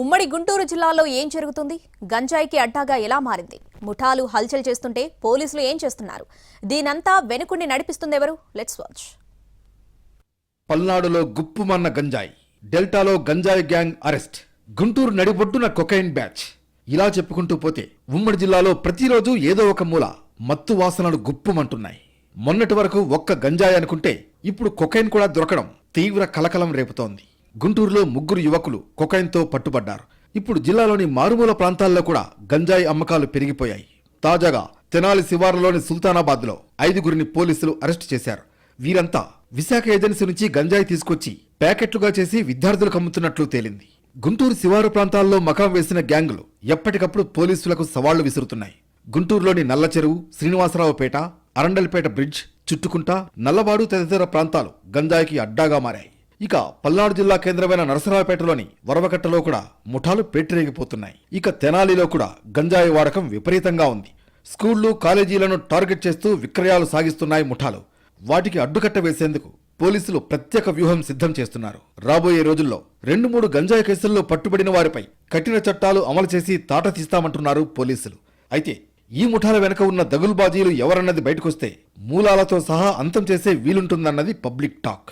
ఉమ్మడి గుంటూరు జిల్లాలో ఏం జరుగుతుంది? గంజాయికి అడ్డాగా ఎలా మారింది? ముఠాలు హల్చల్ చేస్తుంటే పోలీసులు ఏం చేస్తున్నారు? దీనంతా వెనుకుండి నడిపిస్తుందెవరు? లెట్స్ వాచ్ పల్నాడులో గుప్పుమన్న గంజాయి డెల్టాలో గంజాయి గ్యాంగ్ అరెస్ట్ గుంటూరు నడిబొడ్డున కొకైన్ బ్యాచ్. ఇలా చెప్పుకుంటూ పోతే ఉమ్మడి జిల్లాలో ప్రతిరోజు ఏదో ఒక మూల మత్తు వాసనలు గుప్పుమంటున్నాయి. మొన్నటి వరకు ఒక్క గంజాయి అనుకుంటే ఇప్పుడు కొకైన్ కూడా దొరకడం తీవ్ర కలకలం రేపుతోంది. గుంటూరులో ముగ్గురు యువకులు కొకైన్తో పట్టుబడ్డారు. ఇప్పుడు జిల్లాలోని మారుమూల ప్రాంతాల్లో కూడా గంజాయి అమ్మకాలు పెరిగిపోయాయి. తాజాగా తెనాలి శివారులోని సుల్తానాబాద్లో ఐదుగురిని పోలీసులు అరెస్టు చేశారు. వీరంతా విశాఖ ఏజెన్సీ నుంచి గంజాయి తీసుకొచ్చి ప్యాకెట్లుగా చేసి విద్యార్థులకు అమ్ముతున్నట్లు తేలింది. గుంటూరు శివారు ప్రాంతాల్లో మకాం వేసిన గ్యాంగులు ఎప్పటికప్పుడు పోలీసులకు సవాళ్ళు విసురుతున్నాయి. గుంటూరులోని నల్లచెరువు శ్రీనివాసరావుపేట అరండల్పేట బ్రిడ్జ్ చుట్టుకుంట నల్లవాడు తదితర ప్రాంతాలు గంజాయికి అడ్డాగా మారాయి. ఇక పల్నాడు జిల్లా కేంద్రమైన నరసరావుపేటలోని వరవకట్టలో కూడా ముఠాలు పేటరేగిపోతున్నాయి. ఇక తెనాలిలో కూడా గంజాయి వాడకం విపరీతంగా ఉంది. స్కూళ్ళు కాలేజీలను టార్గెట్ చేస్తూ విక్రయాలు సాగిస్తున్నాయి ముఠాలు. వాటికి అడ్డుకట్ట వేసేందుకు పోలీసులు ప్రత్యేక వ్యూహం సిద్ధం చేస్తున్నారు. రాబోయే రోజుల్లో రెండు మూడు గంజాయి కేసుల్లో పట్టుబడిన వారిపై కఠిన చట్టాలు అమలు చేసి తాట తీస్తామంటున్నారు పోలీసులు. అయితే ఈ ముఠాల వెనుక ఉన్న దగుల్బాజీలు ఎవరన్నది బయటకొస్తే మూలాలతో సహా అంతం చేసే వీలుంటుందన్నది పబ్లిక్ టాక్.